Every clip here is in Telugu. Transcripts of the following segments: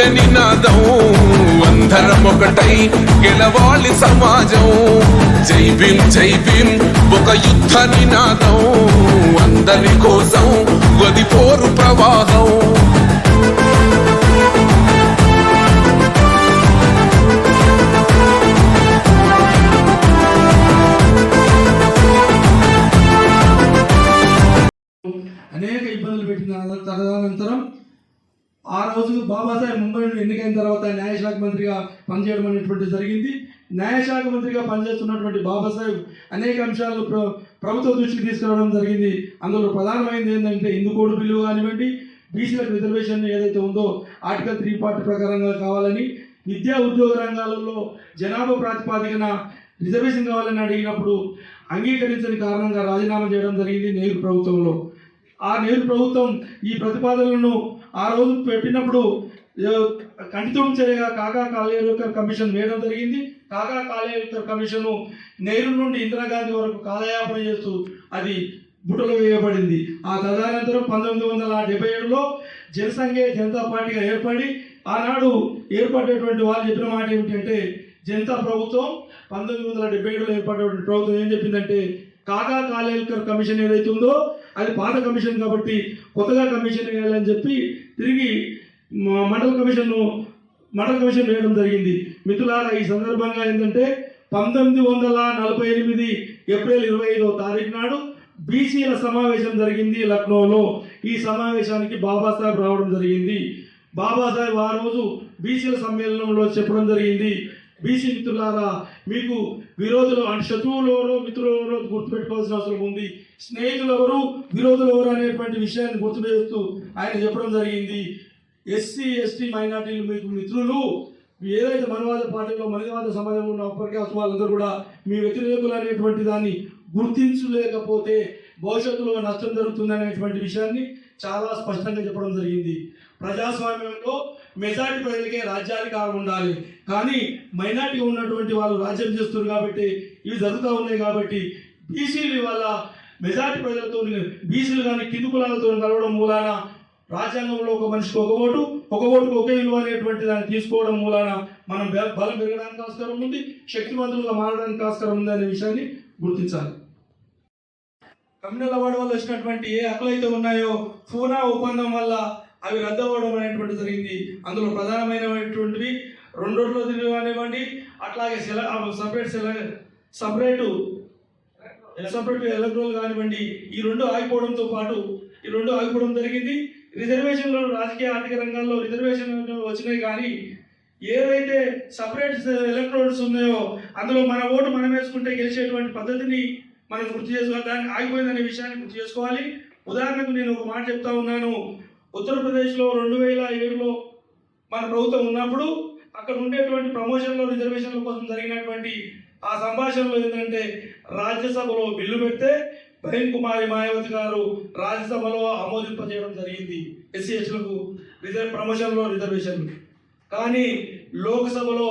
జనకుండె నినాదం. అందరం ఒకటై గెలవాలి సమాజం. జై భీం జై భీం ఒక యుద్ధ నినాదం. అందరి కోసం గది పోరు ప్రవాహం. ఆ రోజు బాబాసాహెబ్ ముంబై నుండి ఎన్నికైన తర్వాత న్యాయశాఖ మంత్రిగా పనిచేయడం అనేటువంటి జరిగింది. న్యాయశాఖ మంత్రిగా పనిచేస్తున్నటువంటి బాబాసాహెబ్ అనేక అంశాలు ప్ర ప్రభుత్వ దృష్టికి తీసుకురావడం జరిగింది. అందులో ప్రధానమైనది ఏంటంటే హిందూ కోడ్ బిల్లు కానివ్వండి బీసీలకు రిజర్వేషన్ ఏదైతే ఉందో ఆర్టికల్ త్రీ పార్టీ ప్రకారంగా కావాలని విద్యా ఉద్యోగ రంగాలలో జనాభా ప్రాతిపాదికన రిజర్వేషన్ కావాలని అడిగినప్పుడు అంగీకరించని కారణంగా రాజీనామా చేయడం జరిగింది నెహ్రూ ప్రభుత్వంలో. ఆ నెహ్రూ ప్రభుత్వం ఈ ప్రతిపాదనలను ఆ రోజు పెట్టినప్పుడు ఏ, కంటితుడు చేయగా కాకా కాలేకర్ కమిషన్ వేయడం జరిగింది. కాకా కాలేకర్ కమిషను నెహ్రూ నుండి ఇందిరాగాంధీ వరకు కాలయాపన చేస్తూ అది బుట్టలో వేయబడింది. ఆ తదనంతరం పంతొమ్మిది వందల డెబ్బై ఏడులో జనసంఘే జనతా పార్టీగా ఏర్పడి ఆనాడు ఏర్పడేటువంటి వాళ్ళు చెప్పిన మాట ఏమిటంటే జనతా ప్రభుత్వం పంతొమ్మిది వందల డెబ్బై ఏడులో ఏర్పడేటువంటి ప్రభుత్వం ఏం చెప్పిందంటే కాకా కాలేల్కర్ కమిషన్ ఏదైతే ఉందో అది పాత కమిషన్ కాబట్టి కొత్తగా కమిషన్ వేయాలని చెప్పి తిరిగి మండల కమిషన్ను మండల కమిషన్ వేయడం జరిగింది. మిత్రులారా ఈ సందర్భంగా ఏంటంటే పంతొమ్మిది వందల నలభై ఎనిమిది ఏప్రిల్ ఇరవై ఐదో తారీఖు నాడు బీసీల సమావేశం జరిగింది లక్నోలో. ఈ సమావేశానికి బాబాసాహెబ్ రావడం జరిగింది. బాబాసాహెబ్ ఆ రోజు బీసీల సమ్మేళనంలో చెప్పడం జరిగింది. బీసీ మిత్రులారా మీకు విరోధులు అంటే శత్రువులు ఎవరో మిత్రులు ఎవరో గుర్తుపెట్టుకోవాల్సిన అవసరం ఉంది. స్నేహితులు ఎవరు విరోధులు ఎవరు అనేటువంటి విషయాన్ని గుర్తుపెడుతూ ఆయన చెప్పడం జరిగింది. ఎస్సీ ఎస్టీ మైనార్టీలు మీకు మిత్రులు. ఏదైతే మనవాద పార్టీలో మనవాద సమాజంలో ఉన్న అప్పటికే వాళ్ళందరూ కూడా మీ వ్యతిరేకులు అనేటువంటి దాన్ని గుర్తించలేకపోతే భవిష్యత్తులో నష్టం జరుగుతుంది అనేటువంటి విషయాన్ని చాలా స్పష్టంగా చెప్పడం జరిగింది. ప్రజాస్వామ్యంలో మెజారిటీ ప్రజలకే రాజ్యాధికారం ఉండాలి కానీ మైనార్టీ ఉన్నటువంటి వాళ్ళు రాజ్యం చేస్తున్నారు కాబట్టి ఇవి జరుగుతూ ఉన్నాయి కాబట్టి బీసీలు వల్ల మెజారిటీ ప్రజలతో బీసీలు కానీ కింది కులాలతో కలవడం మూలాన రాజ్యాంగంలో ఒక మనిషికి ఒక ఓటు ఒక ఓటుకు ఒకే విలువ అనేటువంటి దాన్ని తీసుకోవడం మూలాన మనం బలం పెరగడానికి ఆస్కారం ఉంది శక్తివంతులుగా మారడానికి ఆస్కారం ఉంది అనే విషయాన్ని గుర్తించాలి. కమ్యూనల్ అవార్డు వల్ల వచ్చినటువంటి ఏ హక్కులు అయితే ఉన్నాయో ఫూనా ఒప్పందం వల్ల అవి రద్దవడం అనేటువంటి జరిగింది. అందులో ప్రధానమైనటువంటివి రెండు రోజుల్లో తిరిగి కానివ్వండి అట్లాగే సెల సపరేట్ సెల సపరేటు సపరేట్ ఎలక్ట్రోల్ కానివ్వండి. ఈ రెండు ఆగిపోవడంతో పాటు ఈ రెండు ఆగిపోవడం జరిగింది. రిజర్వేషన్లు రాజకీయ ఆర్థిక రంగాల్లో రిజర్వేషన్ వచ్చినాయి కానీ ఏదైతే సపరేట్ ఎలక్ట్రోడ్స్ ఉన్నాయో అందులో మన ఓటు మనం వేసుకుంటే గెలిచేటువంటి పద్ధతిని మనం గుర్తు చేసుకోవాలి. దాన్ని ఆగిపోయిందనే విషయాన్ని గుర్తు చేసుకోవాలి. ఉదాహరణకు నేను ఒక మాట చెప్తా ఉన్నాను. ఉత్తరప్రదేశ్లో రెండు వేల ఏడులో మన ప్రభుత్వం ఉన్నప్పుడు అక్కడ ఉండేటువంటి ప్రమోషన్లో రిజర్వేషన్ల కోసం జరిగినటువంటి ఆ సంభాషణలో ఏంటంటే రాజ్యసభలో బిల్లు పెడితే ప్రేమ్ కుమారి మాయావతి గారు రాజ్యసభలో ఆమోదింపజేయడం జరిగింది. ఎస్సీ ఎస్టీలకు రిజర్వ్ ప్రమోషన్లో రిజర్వేషన్లు. కానీ లోక్సభలో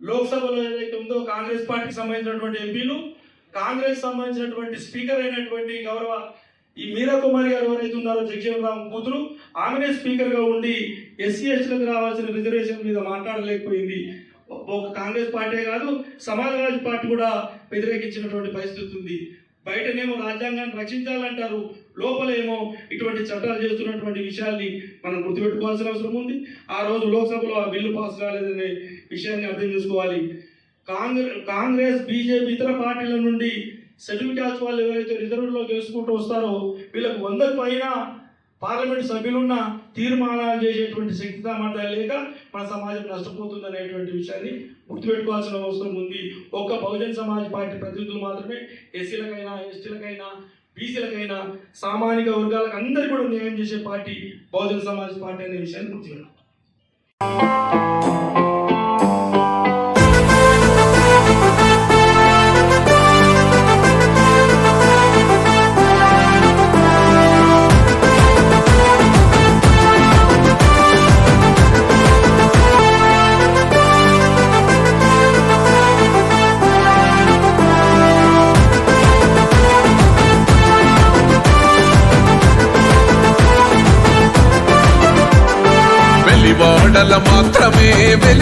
లోక్సభలో ఏదైతే ఉందో కాంగ్రెస్ పార్టీకి సంబంధించినటువంటి ఎంపీలు కాంగ్రెస్ సంబంధించినటువంటి స్పీకర్ అయినటువంటి గౌరవ ఈ మీరా కుమారి గారు ఎవరైతే ఉన్నారో జగజీవన్ రామ్ కూతురు ఆమెనే స్పీకర్గా ఉండి ఎస్సీ ఎస్టీలకు రావాల్సిన రిజర్వేషన్ మీద మాట్లాడలేకపోయింది. ఒక కాంగ్రెస్ పార్టీ కాదు సమాజవాదీ పార్టీ కూడా వ్యతిరేకించినటువంటి పరిస్థితి ఉంది. బయటనేమో రాజ్యాంగాన్ని రక్షించాలంటారు లోపలేమో ఇటువంటి చట్టాలు చేస్తున్నటువంటి విషయాల్ని మనం గుర్తుపెట్టుకోవాల్సిన అవసరం ఉంది. ఆ రోజు లోక్సభలో ఆ బిల్లు పాస్ కాలేదనే విషయాన్ని అర్థం చేసుకోవాలి. కాంగ్రెస్ కాంగ్రెస్ బీజేపీ ఇతర పార్టీల నుండి షెడ్యూల్ క్యాస్ట్ వాళ్ళు ఎవరైతే రిజర్వ్లో చేసుకుంటూ వస్తారో వీళ్ళకు వందకు పైన పార్లమెంట్ సభ్యులున్న తీర్మానాలు చేసేటువంటి శక్తి సామర్థ్యాలు లేక మన సమాజం నష్టపోతుంది అనేటువంటి విషయాన్ని గుర్తుపెట్టుకోవాల్సిన అవసరం ఉంది. ఒక్క బహుజన్ సమాజ్ పార్టీ ప్రతినిధులు మాత్రమే ఎస్సీలకైనా ఎస్టీలకైనా బీసీలకైనా సామాజిక వర్గాలకు అందరికీ కూడా న్యాయం చేసే పార్టీ బహుజన్ సమాజ్ పార్టీ అనే విషయాన్ని గుర్తుపెట్టాం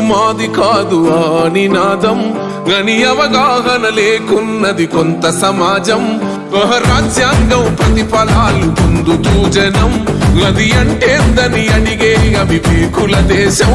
మాకెందుకు మాది కాదు ఆ నినాదం గని అవగాహన లేకున్నది కొంత సమాజం. ఒక రాజ్యాంగం ప్రతిఫలాలు పొందుతూ జనం. గది అంటేందని అడిగే అవివేకుల దేశం.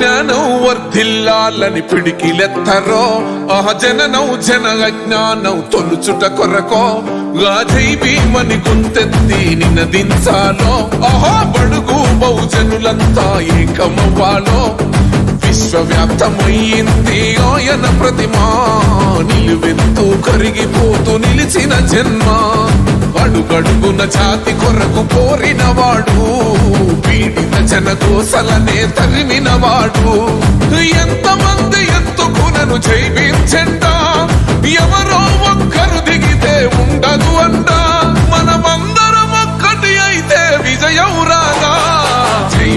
జ్ఞానం వర్ధిల్లాలని పిడికిలెత్తరో. ఆ జననం జన అజ్ఞానం తొలుచుట కొరకో. గాజై భీమని గుంతెత్తి నినదించాలో. ఆహా బడుగు బహుజనులంతా ఏకమవ్వాలో. విశ్వవ్యాప్తమయ్యింది ఆయన ప్రతిమా. నిలువెత్తు కరిగిపోతూ నిలిచిన జన్మ. అడుగడుగున జాతి కొరకు కోరిన వాడు పీడిత జన కోసలనే తరిమినవాడు. ఎంతమంది ఎత్తుకునను జైవించండా ఎవరో ఒక్కరు దిగితే ఉండదు అంటా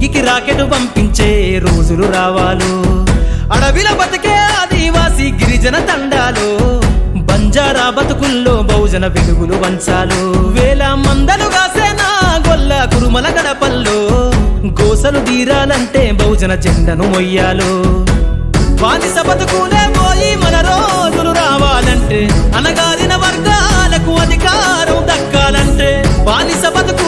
నింగికి రాకెట్ పంపించే రోజులు రావాలు. అడవిల బతికే ఆదివాసి గిరిజన తండాలు బంజారా బతుకుల్లో బహుజన వెలుగులు వంచాలు. వేల మందలు కాసేనా గొల్ల కురుమల గడపల్లో గోసలు తీరాలంటే బహుజన జెండను మొయ్యాలు. బానిస సబతుకులే పోయి మన రోజులు రావాలంటే అనగారిన వర్గాలకు అధికారం దక్కాలంటే బానిస సబతుకు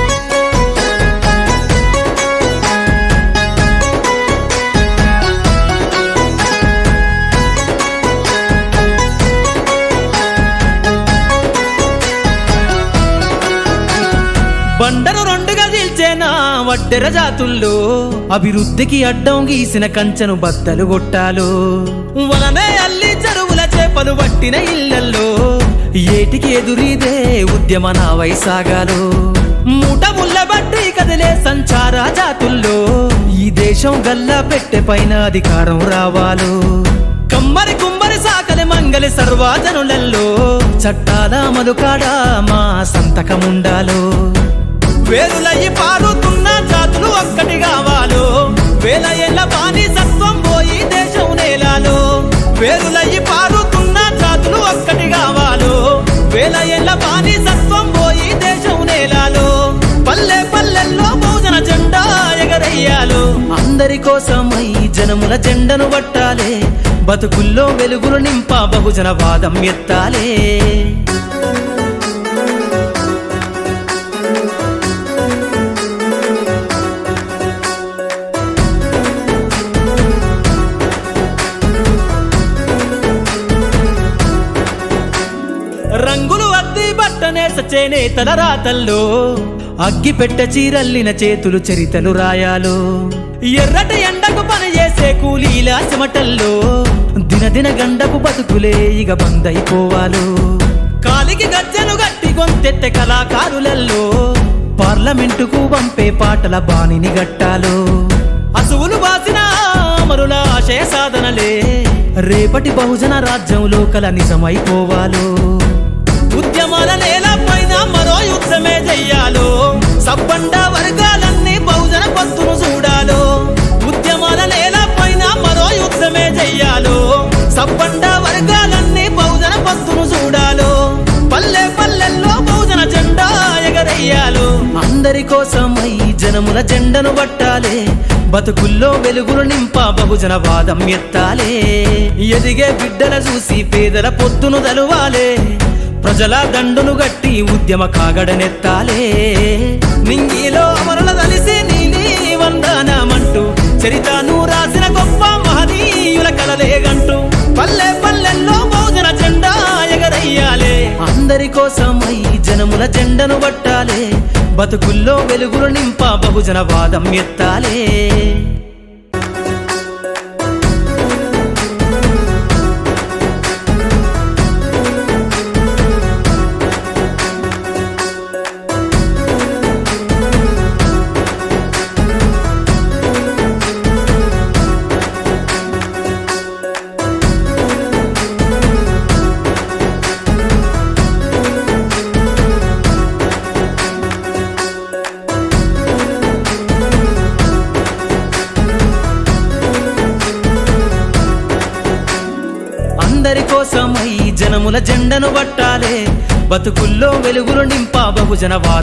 వడ్డెర జాతుల్లో అభివృద్ధికి అడ్డం గీసిన కంచెను బద్దలు కొట్టాలు. వలనే అల్లి చెరువుల చేపలు పట్టిన ఇళ్ళల్లో ఏటికి ఎదురీదే ఉద్యమ నా వైసాగాలు. మూట ముళ్ళ బట్టి కదిలే సంచార జాతుల్లో ఈ దేశం గల్లా పెట్టె పైన అధికారం రావాలు. కమ్మరి కుమ్మరి సాకలి మంగలి సర్వాజనులలో చట్టాల మలుకాడా మా సంతకముండాలో. వేరులయ్యి పారుతున్న జాతులు ఒక్కటి కావాలో. వేల ఏళ్ళ బానిసత్వం పోయి దేశం నేలాలో. వేరులయ్యి పారుతున్న జాతులు ఒక్కటి కావాలో. వేల ఏళ్ళ బానిసత్వం పోయి దేశం నేలాలో. పల్లె పల్లెల్లో బహుజన జెండా ఎగరయ్యాలో. అందరి కోసమై జనముల జెండను పట్టాలే బతుకుల్లో వెలుగులు నింప బహుజన వాదం ఎత్తాలే. చేతల రాతల్లో అగ్గిపెట్ట చీరల్లిన చేతులు చరితలు రాయాలు. ఎర్రట ఎండకు పని చేసే కూలీల చెమటల్లో దినదిన గండకు బతుకులే ఇక బందైపోవాలు కాలికి గజ్జెలు గట్టి గొంతెత్తె కళాకారులల్లో పార్లమెంటుకు పంపే పాటల బాణిని గట్టాలు. అసువులు బాసిన అమరుల ఆశయ సాధనలే రేపటి బహుజన రాజ్యంలో కల నిజమైపోవాలో. చెయ్యాలో? సబ్బండ వర్గాలన్నీ బహుజన పొత్తును చూడాలో? ఉద్యమాల నేల పైన మరో యుద్ధమే చెయ్యాలో? సబ్బండ వర్గాలన్నీ బహుజన పొత్తును చూడాలో? పల్లె పల్లెల్లో బహుజన జెండా ఎగరయ్యాలో అందరి కోసమై జనముల జెండను పట్టాలే. బతుకుల్లో వెలుగులు నింప బహుజన వాదం ఎత్తాలే. ఎదిగే బిడ్డల చూసి పేదల పొత్తును తలువాలే. ప్రజల దండును గట్టి ఉద్యమ కాగడనెత్తాలే నింగిలో అమరుల తలిసి నీలి వందనమంటూ చరితను రాసిన గొప్ప మహనీయుల కలలేగంటూ పల్లె పల్లెల్లో భోజన జెండా ఎగరయ్యాలే. అందరి కోసమై జనముల జెండను పట్టాలే బతుకుల్లో వెలుగులు నింప బహుజన వాదం ఎత్తాలే. ఎండను పట్టాలే. బతుకుల్లో వెలుగులు నింప బహుజన వాదం